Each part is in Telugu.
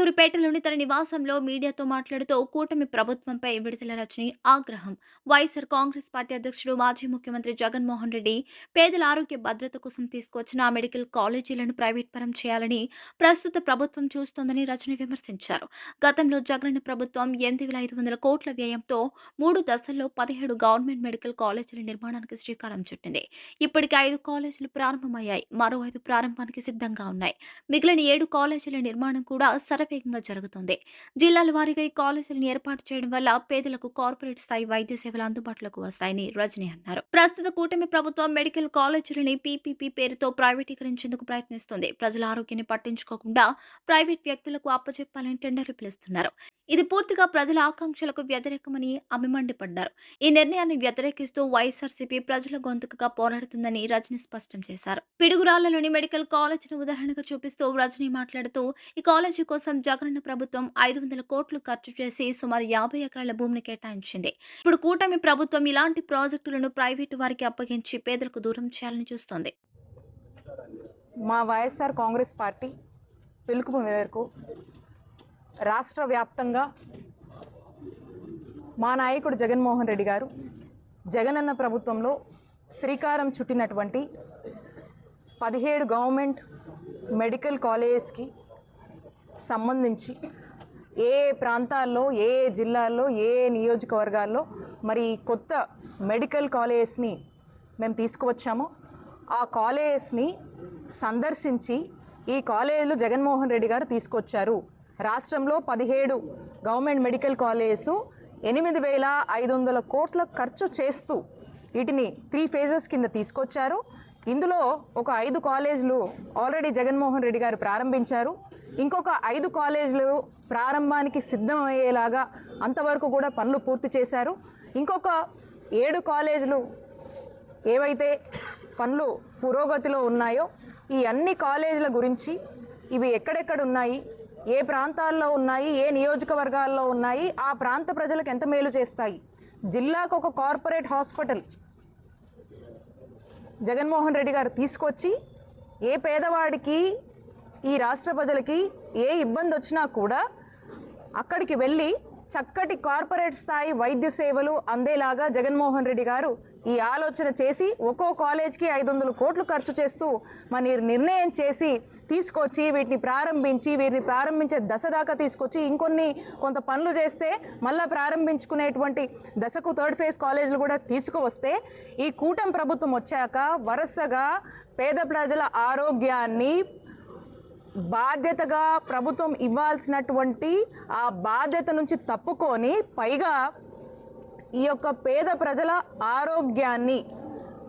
చిలకలూరిపేటలోని తన నివాసంలో మీడియాతో మాట్లాడుతూ కూటమి ప్రభుత్వంపై విడుదల రచని ఆగ్రహం. వైఎస్ఆర్ కాంగ్రెస్ పార్టీ అధ్యక్షుడు మాజీ ముఖ్యమంత్రి జగన్మోహన్ రెడ్డి పేదల ఆరోగ్య భద్రత కోసం తీసుకొచ్చిన ఆ మెడికల్ కాలేజీలను ప్రైవేట్ పరం చేయాలని ప్రస్తుత ప్రభుత్వం చూస్తోందని రచన విమర్శించారు. గతంలో జగన్ ప్రభుత్వం ఎనిమిది వేల ఐదు వందల కోట్ల వ్యయంతో మూడు దశల్లో పదిహేడు గవర్నమెంట్ మెడికల్ కాలేజీల నిర్మాణానికి శ్రీకారం చుట్టింది. ఇప్పటికి ఐదు కాలేజీలు ప్రారంభమయ్యాయి. మరో ఐదు ప్రారంభానికి సిద్ధంగా ఉన్నాయి. మిగిలిన ఏడు కాలేజీల నిర్మాణం కూడా శరవేగంగా జరుగుతుంది. జిల్లాల వారీగా ఈ కాలేజీలను ఏర్పాటు చేయడం వల్ల పేదలకు కార్పొరేట్ స్థాయి వైద్య సేవలు అందుబాటులోకి వస్తాయని రజని అన్నారు. ప్రస్తుత కూటమి ప్రభుత్వం మెడికల్ కాలేజీలని పీపీపీ పేరుతో ప్రైవేటీకరించేందుకు ప్రయత్నిస్తుంది. ప్రజల ఆరోగ్యాన్ని పట్టించుకోకుండా ప్రైవేట్ వ్యక్తులకు అప్పచెప్పాలని టెండర్లు పిలుస్తున్నారు. ఇది పూర్తిగా ప్రజల ఆకాంక్షలకు వ్యతిరేకమని ఆమె మండిపడ్డారు. ఈ నిర్ణయాన్ని వ్యతిరేకిస్తూ వైఎస్ఆర్సీపీ ప్రజల గొంతుకగా పోరాడుతుందని రజని స్పష్టం చేశారు. పిడుగురాళ్ళలోని మెడికల్ కాలేజీని ఉదాహరణగా చూపిస్తూ రజని మాట్లాడుతూ ఈ కాలేజీ కోసం జగనన్న ప్రభుత్వం ఐదు వందల కోట్లు ఖర్చు చేసి సుమారు యాభై ఎకరాల భూమిని కేటాయించింది. ఇప్పుడు కూటమి ప్రభుత్వం ఇలాంటి ప్రాజెక్టులను ప్రైవేటు వారికి అప్పగించి పేదలకు దూరం చేయాలని చూస్తోంది. మా వైఎస్ఆర్ కాంగ్రెస్ పార్టీ పిలుపు మేరకు రాష్ట్ర వ్యాప్తంగా మా నాయకుడు జగన్మోహన్ రెడ్డి గారు జగనన్న ప్రభుత్వంలో శ్రీకారం చుట్టినటువంటి పదిహేడు గవర్నమెంట్ మెడికల్ కాలేజెస్కి సంబంధించి ఏ ప్రాంతాల్లో ఏ జిల్లాల్లో ఏ నియోజకవర్గాల్లో మరి కొత్త మెడికల్ కాలేజెస్ని మేము తీసుకువచ్చామో ఆ కాలేజెస్ని సందర్శించి ఈ కాలేజీలు జగన్మోహన్ రెడ్డి గారు తీసుకొచ్చారు. రాష్ట్రంలో పదిహేడు గవర్నమెంట్ మెడికల్ కాలేజెస్ ఎనిమిది వేల ఐదు వందల కోట్ల ఖర్చు చేస్తూ వీటిని త్రీ ఫేజెస్ కింద తీసుకొచ్చారు. ఇందులో ఒక ఐదు కాలేజీలు ఆల్రెడీ జగన్మోహన్ రెడ్డి గారు ప్రారంభించారు. ఇంకొక ఐదు కాలేజీలు ప్రారంభానికి సిద్ధమయ్యేలాగా అంతవరకు కూడా పనులు పూర్తి చేశారు. ఇంకొక ఏడు కాలేజీలు ఏవైతే పనులు పురోగతిలో ఉన్నాయో ఈ అన్ని కాలేజీల గురించి ఇవి ఎక్కడెక్కడ ఉన్నాయి ఏ ప్రాంతాల్లో ఉన్నాయి ఏ నియోజకవర్గాల్లో ఉన్నాయి ఆ ప్రాంత ప్రజలకు ఎంత మేలు చేస్తాయి? జిల్లాకు ఒక కార్పొరేట్ హాస్పిటల్ జగన్మోహన్ రెడ్డి గారు తీసుకొచ్చి ఏ పేదవాడికి ఈ రాష్ట్ర ప్రజలకి ఏ ఇబ్బంది వచ్చినా కూడా అక్కడికి వెళ్ళి చక్కటి కార్పొరేట్ స్థాయి వైద్య సేవలు అందేలాగా జగన్మోహన్ రెడ్డి గారు ఈ ఆలోచన చేసి ఒక్కో కాలేజ్కి ఐదు వందల కోట్లు ఖర్చు చేస్తూ మరి నిర్ణయం చేసి తీసుకొచ్చి వీటిని ప్రారంభించి వీటిని ప్రారంభించే దశ దాకా తీసుకొచ్చి ఇంకొన్ని కొంత పనులు చేస్తే మళ్ళీ ప్రారంభించుకునేటువంటి దశకు థర్డ్ ఫేజ్ కాలేజీలు కూడా తీసుకువస్తే ఈ కూటమి ప్రభుత్వం వచ్చాక వరుసగా పేద ప్రజల ఆరోగ్యాన్ని బాధ్యతగా ప్రభుత్వం ఇవ్వాల్సినటువంటి ఆ బాధ్యత నుంచి తప్పుకొని పైగా ఈ యొక్క పేద ప్రజల ఆరోగ్యాన్ని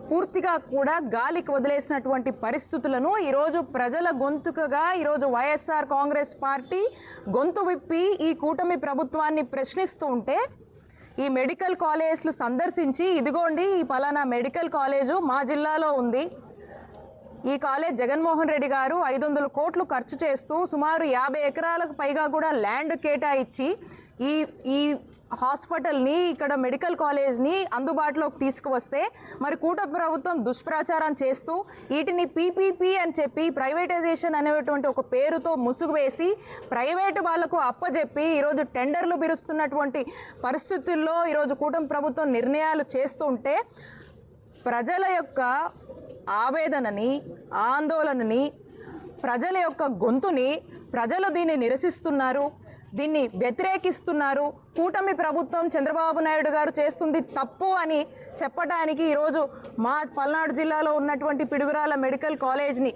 పూర్తిగా కూడా గాలికి వదిలేసినటువంటి పరిస్థితులను ఈరోజు ప్రజల గొంతుకగా ఈరోజు వైఎస్ఆర్ కాంగ్రెస్ పార్టీ గొంతు విప్పి ఈ కూటమి ప్రభుత్వాన్ని ప్రశ్నిస్తూ ఉంటే ఈ మెడికల్ కాలేజ్లు సందర్శించి ఇదిగోండి ఈ పలానా మెడికల్ కాలేజు మా జిల్లాలో ఉంది ఈ కాలేజ్ జగన్మోహన్ రెడ్డి గారు ఐదు వందల కోట్లు ఖర్చు చేస్తూ సుమారు యాభై ఎకరాలకు పైగా కూడా ల్యాండ్ కేటాయించి ఈ ఈ హాస్పిటల్ని ఇక్కడ మెడికల్ కాలేజ్ని అందుబాటులోకి తీసుకువస్తే మరి కూట ప్రభుత్వం దుష్ప్రచారం చేస్తూ వీటిని పీపీపీ అని చెప్పి ప్రైవేటైజేషన్ అనేటువంటి ఒక పేరుతో ముసుగు వేసి ప్రైవేటు వాళ్ళకు అప్పజెప్పి ఈరోజు టెండర్లు పిలుస్తున్నటువంటి పరిస్థితుల్లో ఈరోజు కూటమి ప్రభుత్వం నిర్ణయాలు చేస్తుంటే ప్రజల యొక్క ఆవేదనని ఆందోళనని ప్రజల యొక్క గొంతుని ప్రజలు దీన్ని నిరసిస్తున్నారు దీన్ని వ్యతిరేకిస్తున్నారు. కూటమి ప్రభుత్వం చంద్రబాబు నాయుడు గారు చేస్తుంది తప్పు అని చెప్పడానికి ఈరోజు మా పల్నాడు జిల్లాలో ఉన్నటువంటి పిడుగురాల మెడికల్ కాలేజ్ని